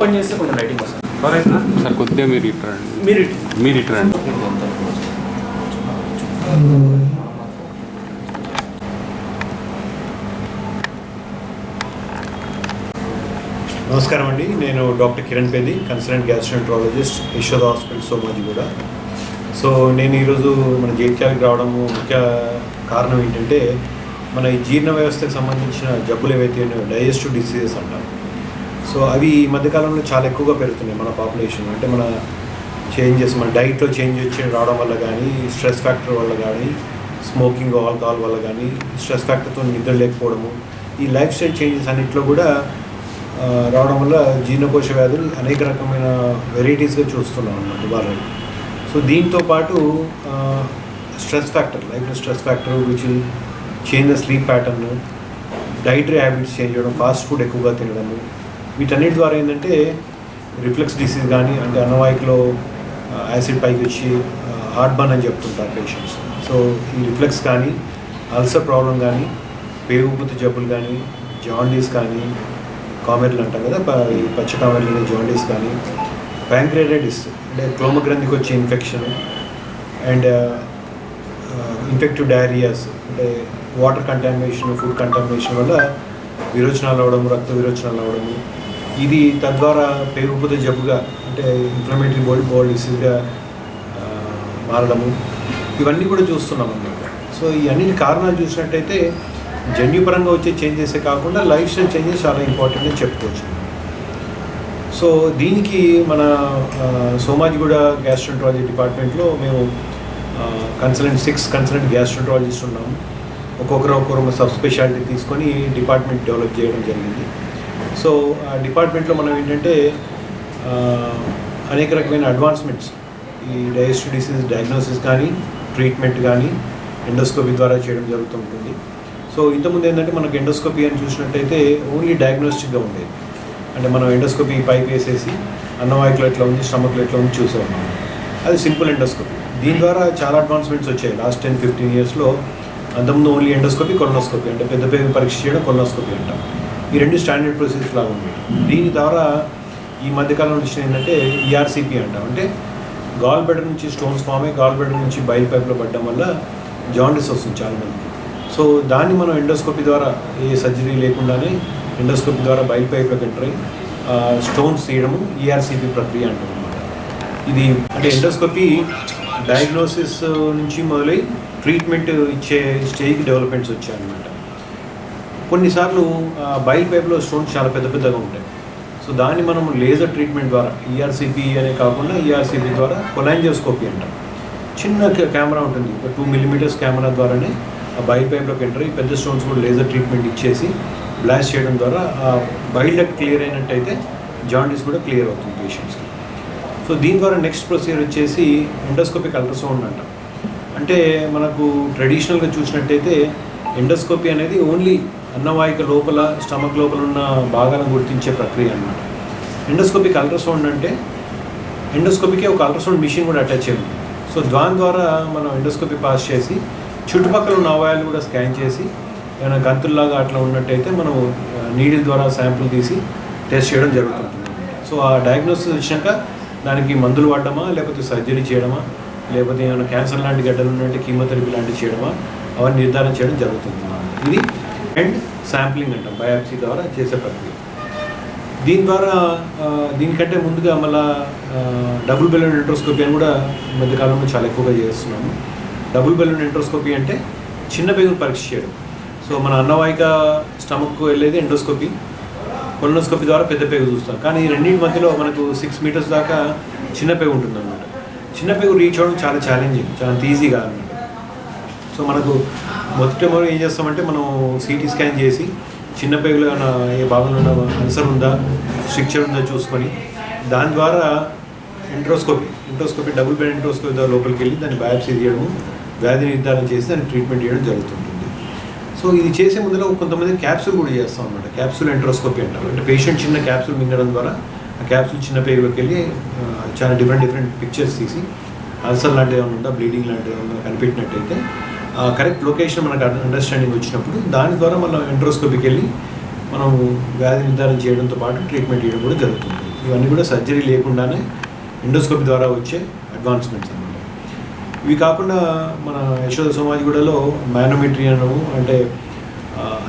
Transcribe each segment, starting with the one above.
Open చేస్తే కొంచెం lighting వస్తుంది. సార్ కొద్దిగా మీరు ఇటు రండి. మీరు మీరు ఇటు రండి. నమస్కారం అండి. నేను doctor Kiran Pedi consultant gastroenterologist Yashoda hospital Somaji కూడా సో నేను ఈరోజు మన జైత్యాలకు రావడము ముఖ్య కారణం ఏంటంటే మన ఈ జీర్ణ వ్యవస్థకు సంబంధించిన జబ్బులు ఏవైతే ఉన్నాయో డైజెస్టివ్ డిసీజెస్ అంటాం సో అవి ఈ మధ్యకాలంలో చాలా ఎక్కువగా పెరుగుతున్నాయి మన పాపులేషన్ అంటే మన చేంజెస్ మన డైట్లో చేంజ్ వచ్చి రావడం వల్ల కానీ స్ట్రెస్ ఫ్యాక్టర్ వల్ల కానీ స్మోకింగ్ ఆల్కహాల్ వల్ల కానీ స్ట్రెస్ ఫ్యాక్టర్తో నిద్ర లేకపోవడము ఈ లైఫ్ స్టైల్ చేంజెస్ అన్నింటిలో కూడా రావడం వల్ల జీర్ణకోశ వ్యాధులు అనేక రకమైన వెరైటీస్గా చూస్తున్నాం అన్నమాట వాళ్ళని సో దీంతో పాటు stress factor life stress factor which change the sleep pattern dietary habits change చేయడం ఫాస్ట్ ఫుడ్ ఎక్కువగా తినడము వీటన్నిటి ద్వారా ఏంటంటే రిఫ్లెక్స్ డిసీజ్ కానీ అంటే అన్నవాయికలో యాసిడ్ పైకి వచ్చి హార్ట్ బర్న్ అని చెప్తుంటారు పేషెంట్స్. సో ఈ రిఫ్లెక్స్ కానీ అల్సర్ ప్రాబ్లం కానీ పేగుపుత్తి జబ్బులు కానీ జాండీస్ కానీ కామెర్లు అంటాం కదా ఈ పచ్చ కామెర్లు జాండీస్ కానీ ప్యాంక్రేటైటిస్ అంటే క్లోమగ్రంథికి వచ్చే ఇన్ఫెక్షన్ అండ్ ఇన్ఫెక్టివ్ డైరియాస్ అంటే వాటర్ కంటామినేషన్ ఫుడ్ కంటామినేషన్ వల్ల విరోచనాలు అవ్వడం రక్త విరోచనాలు అవ్వడము ఇది తద్వారా పేగుపోతే జబ్బుగా అంటే ఇన్ఫ్లమేటరీ బాడీ బాడీ డిసీజ్గా మారడము. ఇవన్నీ కూడా చూస్తున్నాం అన్నమాట. సో ఈ అన్నిటి కారణాలు చూసినట్టయితే జన్యుపరంగా వచ్చే చేంజెసే కాకుండా లైఫ్ స్టైల్ చేంజెస్ చాలా ఇంపార్టెంట్ అని చెప్పుకోవచ్చు. సో దీనికి మన సోమాజిగూడ గ్యాస్ట్రంట్రాలజీ డిపార్ట్మెంట్లో మేము కన్సల్టెంట్ సిక్స్ కన్సల్టెంట్ గ్యాస్ట్రంట్రాలజిస్ట్ ఉన్నాము ఒక్కొక్కరు ఒక్కొక్కరు సబ్ స్పెషాలిటీ తీసుకొని డిపార్ట్మెంట్ డెవలప్ చేయడం జరిగింది. సో ఆ డిపార్ట్మెంట్లో మనం ఏంటంటే అనేక రకమైన అడ్వాన్స్మెంట్స్. ఈ డైజెస్టివ్ డిసీజ్ డయాగ్నోసిస్ కానీ ట్రీట్మెంట్ కానీ ఎండోస్కోపీ ద్వారా చేయడం జరుగుతూ ఉంటుంది. సో ఇంతకుముందు ఏంటంటే మనకు ఎండోస్కోపీ అని చూసినట్టయితే ఓన్లీ డయాగ్నోస్టిక్గా ఉండేది. అంటే మనం ఎండోస్కోపీ పైప్ వేసేసి అన్నవాయుకులు ఎట్లా ఉంది స్టమక్లో ఎట్లా ఉంది చూసేవాళ్ళం అది సింపుల్ ఎండోస్కోపీ. దీని ద్వారా చాలా అడ్వాన్స్మెంట్స్ వచ్చాయి. లాస్ట్ టెన్ ఫిఫ్టీన్ ఇయర్స్లో అంతకుముందు ఓన్లీ ఎండోస్కోపీ కొలనోస్కోపీ అంటే పెద్ద పెద్ద పరీక్ష చేయడం కొలనోస్కోపీ అంటాం. ఈ రెండు స్టాండర్డ్ ప్రొసీజర్స్ లాగా ఉన్నాయి. దీని ద్వారా ఈ మధ్యకాలంలో విషయం ఏంటంటే ఈఆర్సీపీ అంటాం. అంటే గాల్ బెడర్ నుంచి స్టోన్స్ ఫామ్ అయ్యి గాల్ బెడర్ నుంచి బయల్ పైప్లో పడడం వల్ల జాండిస్ వస్తుంది చాలామందికి సో దాన్ని మనం ఎండోస్కోపీ ద్వారా ఏ సర్జరీ లేకుండానే ఎండోస్కోపీ ద్వారా బయల్ పైప్లోకి ఎంటర్ అయ్యి స్టోన్స్ తీయడము ఈఆర్సీపీ ప్రక్రియ అంటాం ఇది అంటే ఎండోస్కోపీ డయాగ్నోసిస్ నుంచి మొదలై ట్రీట్మెంట్ ఇచ్చే స్టేజ్కి డెవలప్మెంట్స్ వచ్చాయన్నమాట. కొన్నిసార్లు బయల్ పైప్లో స్టోన్స్ చాలా పెద్ద పెద్దగా ఉంటాయి. సో దాన్ని మనం లేజర్ ట్రీట్మెంట్ ద్వారా ఈఆర్సీపీ అనే కాకుండా ఈఆర్సీపీ ద్వారా కొలాంజియోస్కోపీ అంటాం. చిన్న కెమెరా ఉంటుంది. ఒక టూ మిల్లీమీటర్స్ కెమెరా ద్వారానే ఆ బయల్ పైప్లోకి ఎంటర్ అయ్యి పెద్ద స్టోన్స్ కూడా లేజర్ ట్రీట్మెంట్ ఇచ్చేసి బ్లాస్ట్ చేయడం ద్వారా ఆ బయల్ డక్ట్ క్లియర్ అయినట్టయితే జాండీస్ కూడా క్లియర్ అవుతుంది పేషెంట్స్కి. సో దీని ద్వారా నెక్స్ట్ ప్రొసీజర్ వచ్చేసి ఎండోస్కోపిక్ అల్ట్రాసౌండ్ అంటాం. అంటే మనకు ట్రెడిషనల్గా చూసినట్టయితే ఎండోస్కోపీ అనేది ఓన్లీ అన్నవాహిక లోపల స్టమక్ లోపల ఉన్న భాగాలను గుర్తించే ప్రక్రియ అన్నమాట. ఎండోస్కోపిక్ అల్ట్రాసౌండ్ అంటే ఎండోస్కోపీకి ఒక అల్ట్రాసౌండ్ మిషన్ కూడా అటాచ్ అయ్యింది సో దాని ద్వారా మనం ఎండోస్కోపీ పాస్ చేసి చుట్టుపక్కల ఉన్న అవయాలు కూడా స్కాన్ చేసి ఏమైనా గంతుల్లాగా అట్లా ఉన్నట్టయితే మనం నీడిల్ ద్వారా శాంపుల్ తీసి టెస్ట్ చేయడం జరుగుతుంది. సో ఆ డయాగ్నోసిస్ వచ్చినాక దానికి మందులు వాడడమా లేకపోతే సర్జరీ చేయడమా లేకపోతే ఏమైనా క్యాన్సర్ లాంటి గడ్డలు ఉన్నట్టు కీమోథెరపీ లాంటివి చేయడమా అవన్నీ నిర్ధారణ చేయడం జరుగుతుంది. ఇది అండ్ శాంప్లింగ్ అంటాం బయాప్సీ ద్వారా చేసే ప్రక్రియ. దీని ద్వారా దీనికంటే ముందుగా మళ్ళా డబుల్ బెలూన్ ఎంట్రోస్కోపీ అని కూడా ఈ మధ్యకాలంలో చాలా ఎక్కువగా చేస్తున్నాము. డబుల్ బెలూన్ ఎంట్రోస్కోపీ అంటే చిన్న పేగును పరీక్ష చేయడం. సో మన అన్నవాయిక స్టమక్కు వెళ్ళేది ఎండోస్కోపీ కొలనోస్కోపీ ద్వారా పెద్ద పేగు చూస్తాం. కానీ ఈ రెండింటి మధ్యలో మనకు సిక్స్ మీటర్స్ దాకా చిన్న పేగు ఉంటుందన్నమాట. చిన్న పేగు రీచ్ అవ్వడం చాలా ఛాలెంజింగ్ చాలా ఈజీగా అనమాట సో మనకు మొదట మనం ఏం చేస్తామంటే మనం సిటీ స్కాన్ చేసి చిన్న పేగులో ఏ భాగంలో ఉన్న అల్సర్ ఉందా స్ట్రిక్చర్ ఉందా చూసుకొని దాని ద్వారా enteroscopy enteroscopy double bed enteroscopy ద్వారా లోపలికి వెళ్ళి దాన్ని బయాప్సీ తీయడం వ్యాధి నిర్ధారణ చేసి దాన్ని ట్రీట్మెంట్ చేయడం జరుగుతుంటుంది. సో ఇది చేసే ముందులో కొంతమంది క్యాప్సూల్ కూడా చేస్తాం అనమాట క్యాప్సూల్ ఎంట్రోస్కోపీ అంటారు. అంటే పేషెంట్ చిన్న క్యాప్సూల్ మింగడం ద్వారా ఆ క్యాప్సూల్ చిన్న పేగులోకి వెళ్ళి చాలా డిఫరెంట్ డిఫరెంట్ పిక్చర్స్ తీసి అల్సర్ లాంటివి ఏమైనా ఉందా బ్లీడింగ్ లాంటివి ఏమైనా కనిపెట్టినట్టయితే కరెక్ట్ లొకేషన్ మనకు అండర్స్టాండింగ్ వచ్చినప్పుడు దాని ద్వారా మనం ఎంట్రోస్కోపిక్ వెళ్ళి మనం వ్యాధి నిర్ధారణ చేయడంతో పాటు ట్రీట్మెంట్ చేయడం కూడా జరుగుతుంది. ఇవన్నీ కూడా సర్జరీ లేకుండానే ఎండోస్కోపీ ద్వారా వచ్చే అడ్వాన్స్మెంట్స్ అన్నమాట. ఇవి కాకుండా మన యశోద సమాజిగూడలో మ్యానోమెట్రీ అనము అంటే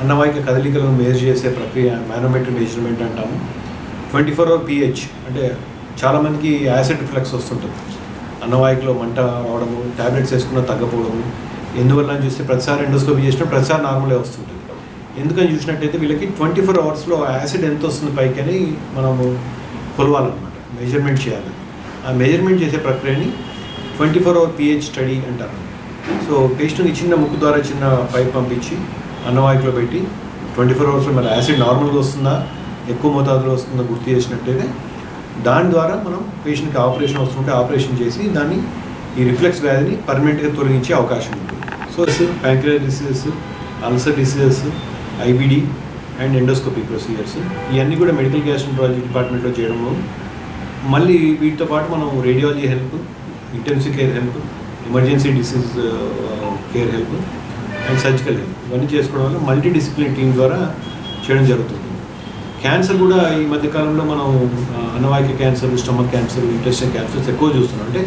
అన్నవాయిక అన్నవాహిక కదలికలను మేజర్ చేసే ప్రక్రియ మ్యానోమెట్రీ మెజర్మెంట్ అంటాము. ట్వంటీ ఫోర్ అవర్ పిహెచ్ అంటే చాలామందికి యాసిడ్ రిఫ్లెక్స్ వస్తుంటుంది. అన్నవాయికలో మంట రావడము ట్యాబ్లెట్స్ వేసుకున్న తగ్గపోవడము ఎందువల్ల అని చూస్తే ప్రతిసారి ఎండోస్కోపీ చేసినా ప్రతిసారి నార్మలే వస్తుంటుంది. ఎందుకని చూసినట్టయితే వీళ్ళకి ట్వంటీ ఫోర్ అవర్స్లో యాసిడ్ ఎంత వస్తుంది పైకి అని మనము కొలవాలన్నమాట మెజర్మెంట్ చేయాలి. ఆ మెజర్మెంట్ చేసే ప్రక్రియని twenty four hour pH study అంటారు. సో పేషెంట్కి చిన్న ముక్కు ద్వారా చిన్న పైప్ పంపించి అన్నవాయికలో పెట్టి ట్వంటీ ఫోర్ అవర్స్లో మరి యాసిడ్ నార్మల్గా వస్తుందా ఎక్కువ మోతాదులో వస్తుందా గుర్తు చేసినట్టయితే దాని ద్వారా మనం పేషెంట్కి ఆపరేషన్ వస్తుంటే ఆపరేషన్ చేసి దాన్ని ఈ రిఫ్లెక్స్ వ్యాధిని పర్మనెంట్గా తొలగించే అవకాశం ఉంటుంది. Source pancreas diseases ulcer diseases IBD and endoscopic procedures ఇవన్నీ కూడా మెడికల్ గ్యాస్ట్రాలజీ డిపార్ట్మెంట్లో చేయడము. మళ్ళీ వీటితో పాటు మనం radiology help intensive care help emergency disease care help and surgical help ఇవన్నీ చేసుకోవడం వల్ల మల్టీ డిసిప్లిన్ టీం ద్వారా చేయడం జరుగుతుంది. క్యాన్సర్ కూడా ఈ మధ్యకాలంలో మనం ఆ, అన్నవాహిక cancer stomach cancer intestine cancers ఎక్కువ చూస్తున్నాం. అంటే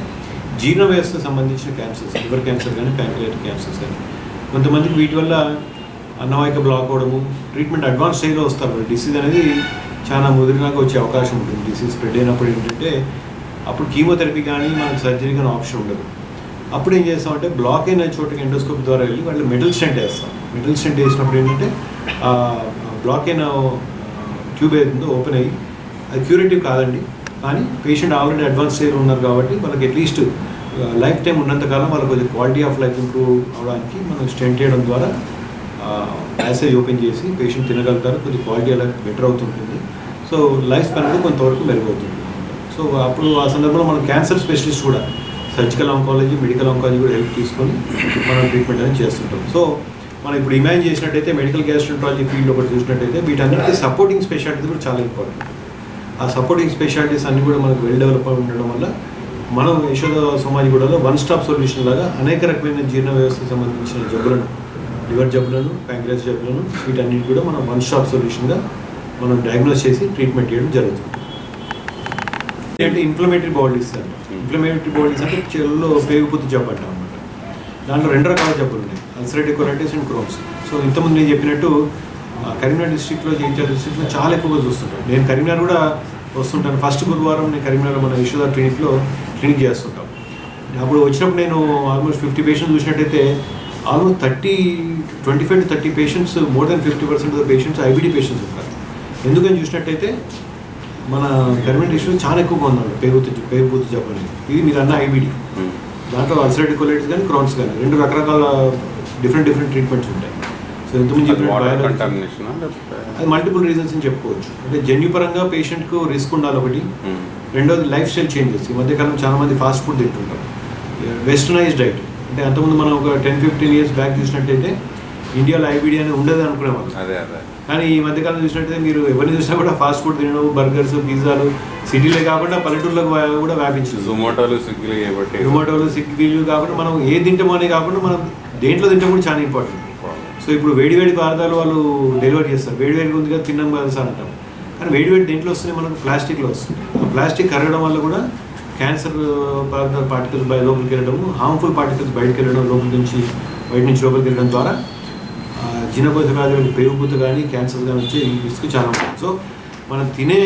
జీర్ణ వ్యవస్థకు సంబంధించిన క్యాన్సర్స్ లివర్ క్యాన్సర్ కానీ ప్యాంక్రియాటిక్ క్యాన్సర్స్ కానీ. కొంతమందికి వీటి వల్ల అన్నవాయిక బ్లాక్ అవ్వడము ట్రీట్మెంట్ అడ్వాన్స్ స్టేజ్లో వస్తారు. డిసీజ్ అనేది చాలా ముదిరినాక వచ్చే అవకాశం ఉంటుంది. డిసీజ్ స్ప్రెడ్ అయినప్పుడు ఏంటంటే అప్పుడు కీమోథెరపీ కానీ మనకు సర్జరీ కానీ ఆప్షన్ ఉండదు. అప్పుడు ఏం చేస్తామంటే బ్లాక్ అయిన చోటకి ఎండోస్కోప్ ద్వారా వెళ్ళి వాళ్ళు మెటల్ స్టెంట్ వేస్తాం. మెటల్ స్టెంట్ వేసినప్పుడు ఏంటంటే బ్లాక్ అయిన ట్యూబ్ ఏదో ఓపెన్ అయ్యి అది క్యూరేటివ్ కాదండి. కానీ పేషెంట్ ఆల్రెడీ అడ్వాన్స్ స్టేజ్ ఉన్నారు కాబట్టి వాళ్ళకి అట్లీస్ట్ లైఫ్ టైం ఉన్నంతకాలం వాళ్ళకి కొంచెం క్వాలిటీ ఆఫ్ లైఫ్ ఇంప్రూవ్ అవడానికి మనం స్టెంట్ చేయడం ద్వారా uh, యాసేజ్ ఓపెన్ చేసి పేషెంట్ తినగలుగుతారు. కొంచెం క్వాలిటీ అలా బెటర్ అవుతుంటుంది. సో లైఫ్ స్పాన్ కూడా కొంతవరకు మెరుగవుతుంది. సో అప్పుడు ఆ సందర్భంలో మనం క్యాన్సర్ స్పెషలిస్ట్ కూడా సర్జికల్ ఆంకాలజీ మెడికల్ ఆంకాలజీ కూడా హెల్ప్ తీసుకొని మనం ట్రీట్మెంట్ అనేది చేస్తుంటాం. సో మనం ఇప్పుడు ఇమాజిన్ చేసినట్టయితే మెడికల్ గ్యాస్ట్రంటాలజీ ఫీల్డ్ ఒకటి చూసినట్టయితే వీటన్నిటికీ సపోర్టింగ్ స్పెషాలిటీ కూడా చాలా ఇంపార్టెంట్ ఆ సపోర్టింగ్ స్పెషాలిటీస్ అన్ని కూడా మనకు వెల్ డెవలప్ అయి ఉండడం వల్ల మనం యశోద సమాజిగూడలో వన్ స్టాప్ సొల్యూషన్ లాగా అనేక రకమైన జీర్ణ వ్యవస్థకు సంబంధించిన జబ్బులను లివర్ జబ్బులను ప్యాంక్రియాస్ జబ్బులను వీటన్నిటి కూడా మనం వన్ స్టాప్ సొల్యూషన్గా మనం డయాగ్నోస్ చేసి ట్రీట్మెంట్ చేయడం జరుగుతుంది. అంటే ఇన్ఫ్లమేటరీ బాడీస్ అంటే ఇన్ఫ్లమేటరీ బాడీస్ అంటే చెల్లో పేగుపుత్తు జబ్బు అంటాం అనమాట దాంట్లో రెండు రకాల జబ్బులు ఉన్నాయి. Ulcerative colitis and Crohn's so ఇంతకుముందు నేను చెప్పినట్టు కరీంనగర్ డిస్ట్రిక్ట్లో జయించాల డిస్ట్రిక్ట్లో చాలా ఎక్కువగా చూస్తుంటాను నేను కరీంనగర్ కూడా వస్తుంటాను. ఫస్ట్ గురువారం నేను కరీంనగర్ మన యశోద క్లినిక్లో క్లినిక్ చేస్తుంటాం. అప్పుడు వచ్చినప్పుడు నేను ఆల్మోస్ట్ ఫిఫ్టీ పేషెంట్స్ చూసినట్టయితే almost thirty twenty five to thirty patients more than fifty percent of the patients IBD patients ఉంటారు. ఎందుకని చూసినట్టయితే మన గవర్నమెంట్ ఇష్యూ చాలా ఎక్కువగా ఉందండి పేగుతు పేగుతు జబ్బు అనేది ఇది మీరు అన్న ఐబిడి దాంట్లో అల్సరేటివ్ కొలైటిస్ కానీ క్రాన్స్ కానీ రెండు రకరకాల డిఫరెంట్ డిఫరెంట్ ట్రీట్మెంట్స్ ఉంటాయి. ఇంతకుముందు అది మల్టిపుల్ రీజన్స్ అని చెప్పుకోవచ్చు. అంటే జన్యుపరంగా పేషెంట్కు రిస్క్ ఉండాలి ఒకటి. మ్మ్. రెండోది లైఫ్ స్టైల్ చేంజెస్ ఈ మధ్యకాలం చాలా మంది ఫాస్ట్ ఫుడ్ తింటుంటారు. వెస్టర్నైజ్ డైట్ అంటే అంతకుముందు మనం ఒక టెన్ ఫిఫ్టీన్ ఇయర్స్ బ్యాక్ చూసినట్టయితే ఇండియాలో ఐబిడి అని ఉండదు అనుకునేవాళ్ళు. అదే అదే కానీ ఈ మధ్యకాలం చూసినట్టయితే మీరు ఎవరిని చూసినా కూడా ఫాస్ట్ ఫుడ్ తినడం బర్గర్స్ పిజ్జాలు సిటీలే కాకుండా పల్లెటూళ్ళకు వా- కూడా వ్యాపించింది. జొమాటోలు స్విగ్గీలు జొమాటోలు స్విగ్గీలు కాకుండా మనం ఏ తింటామో అనే కాకుండా మనం దేంట్లో తింటాం కూడా చాలా ఇంపార్టెంట్ సో ఇప్పుడు వేడి వేడి పదార్థాలు వాళ్ళు డెలివరీ చేస్తారు. వేడి వేడిగా ఉంది కదా తిన్నాం కదా సార్ అంటాం. కానీ వేడి వేడి దేంట్లో వస్తున్నాయి? మనకు ప్లాస్టిక్లో వస్తుంది ఆ ప్లాస్టిక్ కరగడం వల్ల కూడా క్యాన్సర్ పదార్థాలు పార్టికల్స్ బయ లోపలికి వెళ్ళడం హార్మ్ఫుల్ పార్టికల్స్ బయటకు వెళ్ళడం లోపల నుంచి బయట నుంచి లోపలికి వెళ్ళడం ద్వారా ఆ, జీర్ణకోశ వ్యాధులకు పేగుపూత కానీ క్యాన్సర్ కానీ వచ్చే రిస్క్ చాలా ఉంటుంది సో మనం తినే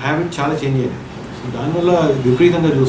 హ్యాబిట్ చాలా చేంజ్ అయింది సో దానివల్ల విపరీతంగా చూస్తాం